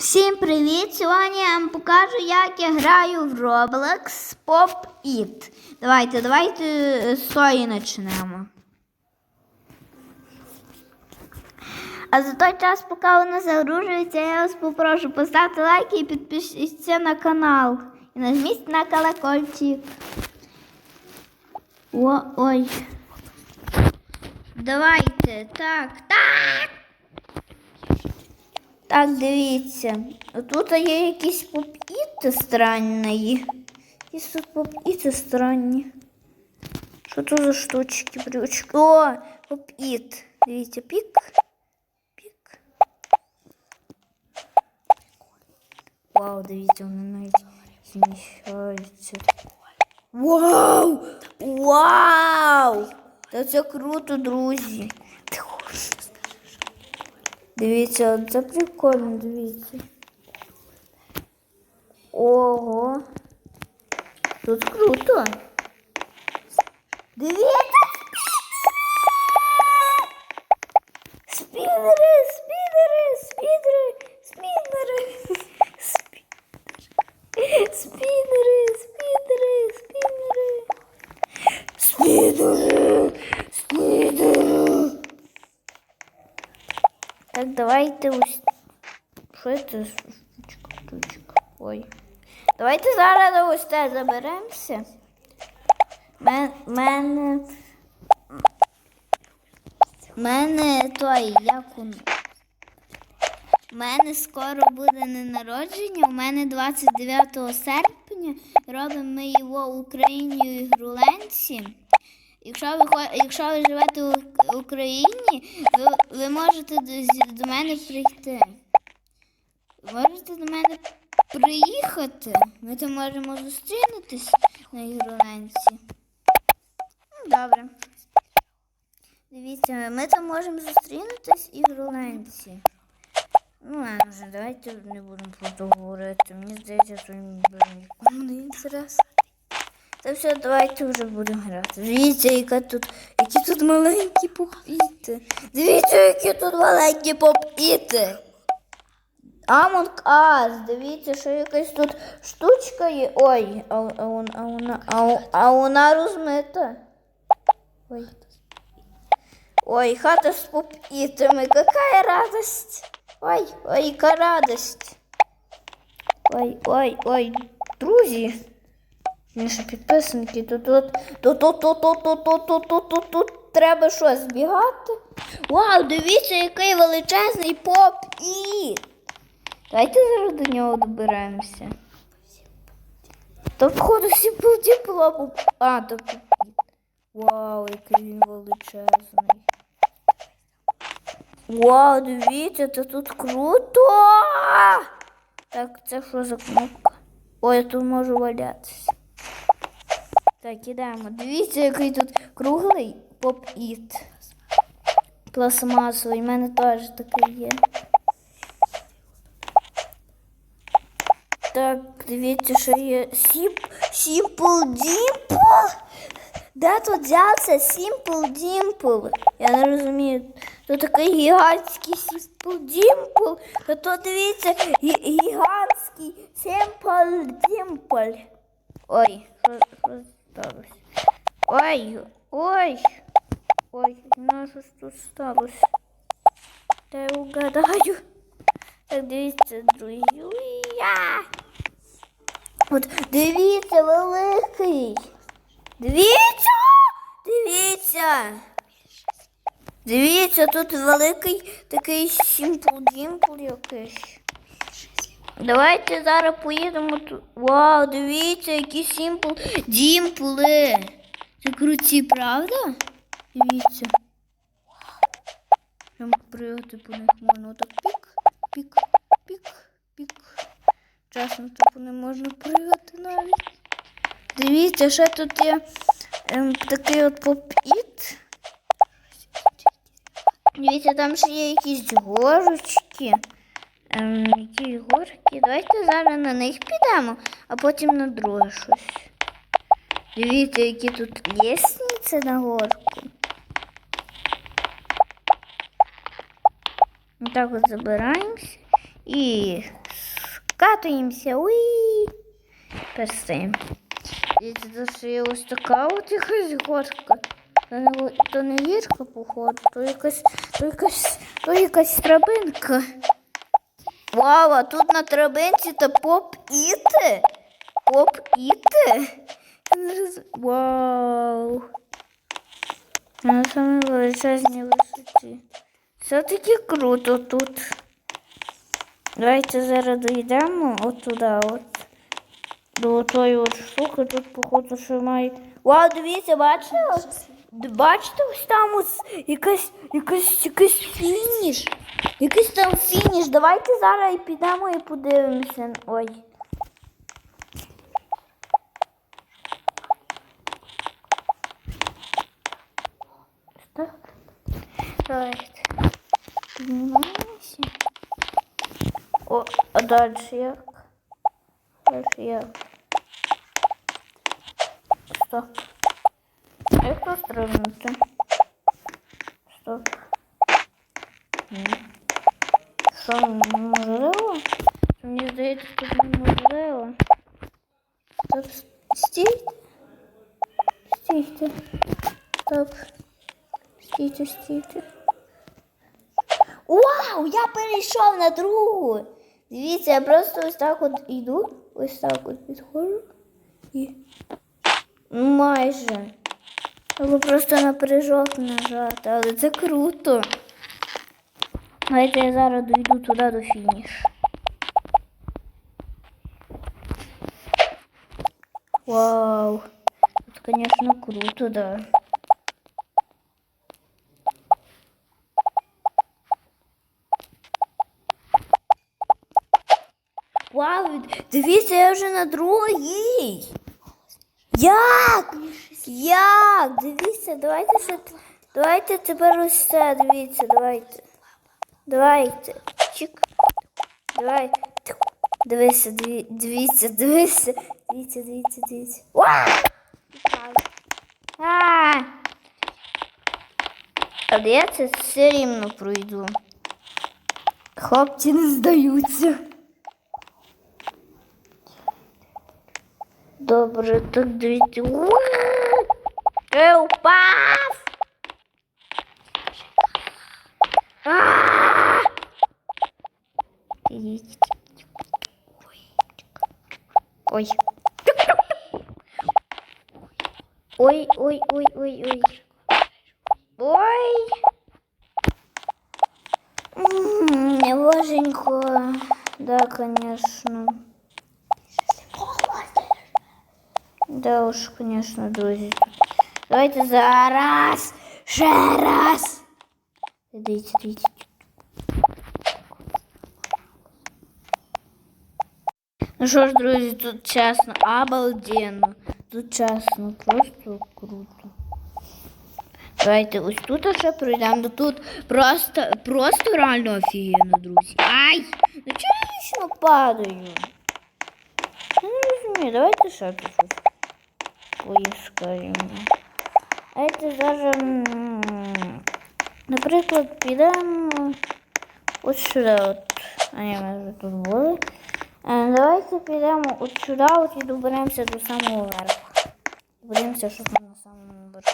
Всім привіт! Сьогодні я вам покажу, як я граю в Roblox Pop It. Давайте, давайте з сої почнемо. А за той час, поки вона загружується, я вас попрошу поставити лайки і підпишіться на канал. І нажміть на колокольчик. О, ой. Давайте, так, так. Так, дивіться. Тут є якісь попіти странні. Якісь тут попіти странні. Що тут за штучки, брючки? О, попіт. Дивіться, пік. Пік. Вау, дивіться, вони навіть зміщаються. Вау! Вау! Та це круто, друзі. Дивіться, це прикольно, дивіться. Ого. Тут круто. Дивіться. Спінери, спінери, спінери, спінери. Спінери, спінери, спінери, спінери. Спінери, Так, давайте ось. Що це? Штучка, штучка. Ой. Давайте зараз ось це заберемося. Мен, мене. Мене той, як. У мене скоро буде не народження. У мене 29 серпня. Робимо ми його Україні в Ігруленці. Якщо ви, якщо ви живете в Україні, ви можете до, мене прийти. Можете до мене приїхати. Ми там можемо зустрінутись на Ігроленці. Ну, Добре. Дивіться, ми там можемо зустрінутись Ігроленці. Ну, ладно вже, давайте не будемо про це говорити. Мені здається, що нікому не інтересно. Та все, давайте вже будемо грати. Дивіться, яка тут, які тут маленькі попіти. Дивіться, які тут маленькі попіти. Among Us, дивіться, що якась тут штучка є. Ой, а, а, вон- а, вона, а, у- а вона розмита. Ой. Ой, хата с попитами, какая радость. Ой, ой, яка радость. Ой, ой, ой, друзі. Наші підписники, тут тут тут тут тут тут тут тут тут тут тут тут треба що збігати. Вау, дивіться, який величезний поп-іт. Давайте зараз до нього доберемося. То походу всі було. А, то. Вау, який він величезний. Вау, дивіться, це тут круто. Так, це що за кнопка? Ой, я тут можу валятися. Так, ідемо. Дивіться, який тут круглий поп-іт. Пластмасовий, У мене теж такий є. Так, дивіться, що є Сіп... Сімпл Дімпл. Де тут взявся Сімпл Дімпл? Я не розумію. То такий гігантський Сімпл Дімпл. Та то дивіться, гі- гігантський Сімпл Дімпл. Ой, сталося? Ой, ой. Ой, ну що ж тут сталося? Та я угадаю. Так, дивіться, друзі. От дивіться, великий. Дивіться! Дивіться! Дивіться, тут великий такий сімпл-дімпл якийсь. Давайте зараз поїдемо тут. Вау, дивіться, які сімпл дімпли. Це круті, правда? Дивіться. Прям пригати по них можна отак пік, пік, пік, пік. Чесно, типу не можна пригати навіть. Дивіться, ще тут є ем, такий от поп-іт. Дивіться, там ще є якісь горочки. Ем, які горки. Давайте зараз на них підемо, а потім на друге щось. Дивіться, які тут лісниці на горку. Так от забираємося і Катуємося. Уї. Перестаємо. І є ось така от якась горка. То не гірка, походу, то якась, то якась, то якась трабинка. Вау, а тут на трабинці то поп іти. Поп іти. Вау. На самій величезній висоті. Все-таки круто тут. Давайте зараз дійдемо от туди, от. До тої от штуки тут, походу, що має. Вау, дивіться, бачите? Бачите, ось там ось якась, якась, якась фініш. Якийсь там фініш. Давайте зараз і підемо і подивимося. Ой. Давайте. О, а далі як? Далі як? Стоп. Стрибнути? Стоп. Що, неможливо? Мені здається, тут неможливо. Стоп, стійте. Стійте. Стоп. Стійте, стійте. Вау! Я перейшов на другу. Дивіться, я просто ось так от йду, ось так от підходжу і майже. Треба просто на прыжок нажати, але це круто. Давайте я зараз дойду туди до фінішу. Вау! Тут, конечно, круто, да. Вау, дивіться, я вже на другій. Як? Як? Дивіться, давайте ще. Давайте тепер це, дивіться, давайте. Давайте. Чик. Давай. Дивися, диві- дивіться, дивіться. Дивіться, дивіться, дивіться. А! Але я це все рівно пройду. Хлопці не здаються. Добре, так дивіться. Уа! Я упав! А! Ідіть. Ой. Ой, ой, ой, ой, ой. Ой. М, Не боженько. Да, конечно. Да уж, конечно, друзі. Давайте зараз. Ще раз. Дивіться, дивіться. Ну що ж, друзі, тут чесно, обалденно. Тут чесно, просто круто. Давайте ось тут ще пройдемо. Ну тут просто, просто реально офігенно, друзі. Ай! Ну чого я вічно падаю? Я не розумію, давайте ще тут щось поіскаємо. Давайте зараз, наприклад, підемо от сюди. От. А ні, ми вже тут були. Е, Давайте підемо от сюди от і доберемося до самого верху. Подивимося, що там на самому верху.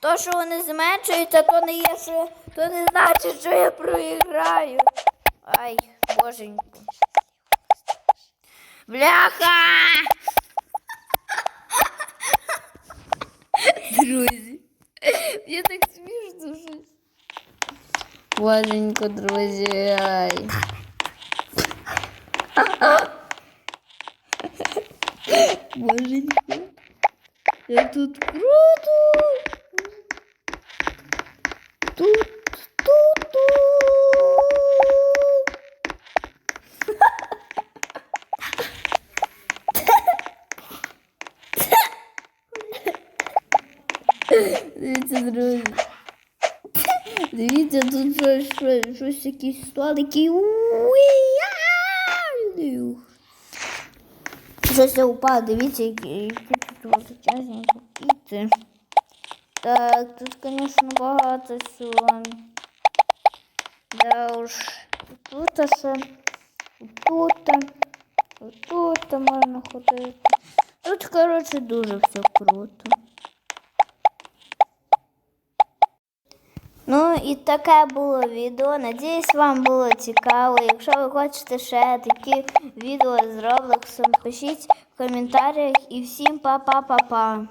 То, що вони зменшуються. То, не є, що то не значить, що я проіграю. Ай, боженьку. Бляха! Друзі. Мені так смішно щось. Боженько, друзі. Щось, щось, якісь столики. Щось я упав, дивіться, які тут величезні купіти. Так, тут, звісно, багато всього. Да уж. Тут ще. Тут. Тут можна ходити. Тут, коротше, дуже все круто. Ну і таке було відео. Надіюсь, вам було цікаво. Якщо ви хочете ще такі відео з Роблоксом, пишіть в коментарях і всім па-па-па-па.